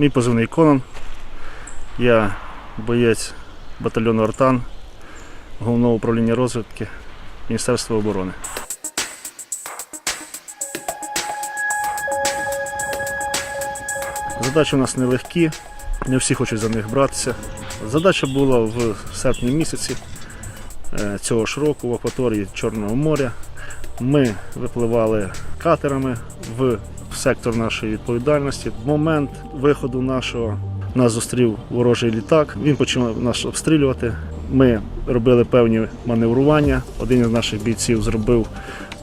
Мій позивний Конан. Я боєць батальйону Артан Головного управління розвідки Міністерства оборони. Задачі у нас нелегкі, не всі хочуть за них братися. Задача була в серпні місяці е, цього ж року в акваторії Чорного моря. Ми випливали катерами в сектор нашої відповідальності. В момент виходу нашого нас зустрів ворожий літак. Він почав нас обстрілювати. Ми робили певні маневрування. Один із наших бійців зробив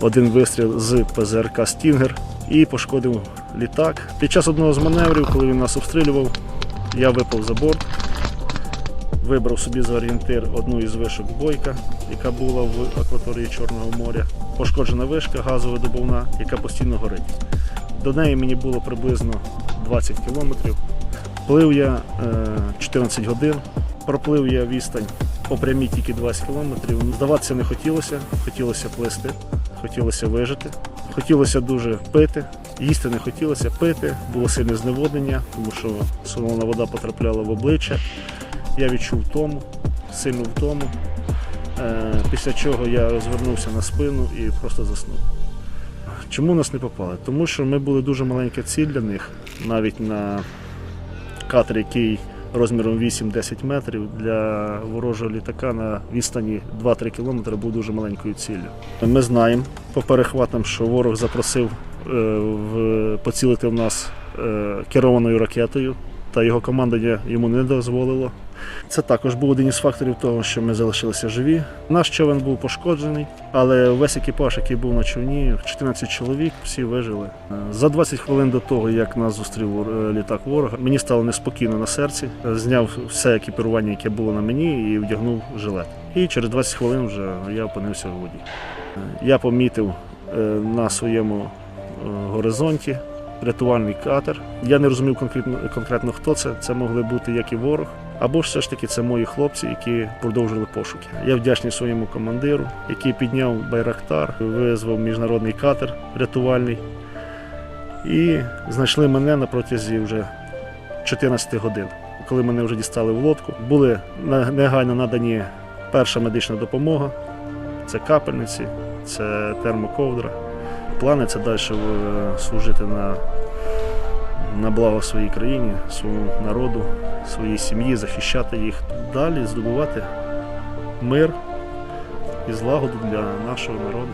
один вистріл з ПЗРК Стінгер і пошкодив літак. Під час одного з маневрів, коли він нас обстрілював, я випав за борт, вибрав собі за орієнтир одну із вишок бойка, яка була в акваторії Чорного моря. Пошкоджена вишка газовидобувна, яка постійно горить. До неї мені було приблизно 20 кілометрів. Плив я е, 14 годин, проплив я відстань по прямій тільки 20 кілометрів. Здаватися не хотілося, хотілося плисти, хотілося вижити, хотілося дуже пити, їсти не хотілося пити, було сильне зневоднення, тому що солона вода потрапляла в обличчя. Я відчув втому, сильну втому. Е, Після чого я розвернувся на спину і просто заснув. Чому нас не попали? Тому що ми були дуже маленька ціль для них, навіть на катер, який розміром 8-10 метрів для ворожого літака на відстані 2-3 кілометри був дуже маленькою ціллю. Ми знаємо по перехватам, що ворог запросив е, поцілити в нас е, керованою ракетою, та його командування йому не дозволило. Це також був один із факторів того, що ми залишилися живі. Наш човен був пошкоджений, але весь екіпаж, який був на човні, 14 чоловік, всі вижили. За 20 хвилин до того, як нас зустрів е, літак ворога, мені стало неспокійно на серці. Зняв все екіпірування, яке було на мені, і вдягнув жилет. І через 20 хвилин вже я опинився в воді. Я помітив е, на своєму е, горизонті рятувальний катер. Я не розумів конкретно, конкретно хто це. Це могли бути як і ворог, або все ж таки це мої хлопці, які продовжили пошуки. Я вдячний своєму командиру, який підняв Байрактар, визвав міжнародний катер рятувальний. І знайшли мене на протязі вже 14 годин. Коли мене вже дістали в лодку, були негайно надані перша медична допомога, це капельниці, це термоковдра. Плани це далі е, служити на, на благо своїй країні, своєму народу, своїй сім'ї, захищати їх. Далі здобувати мир і злагоду для нашого народу.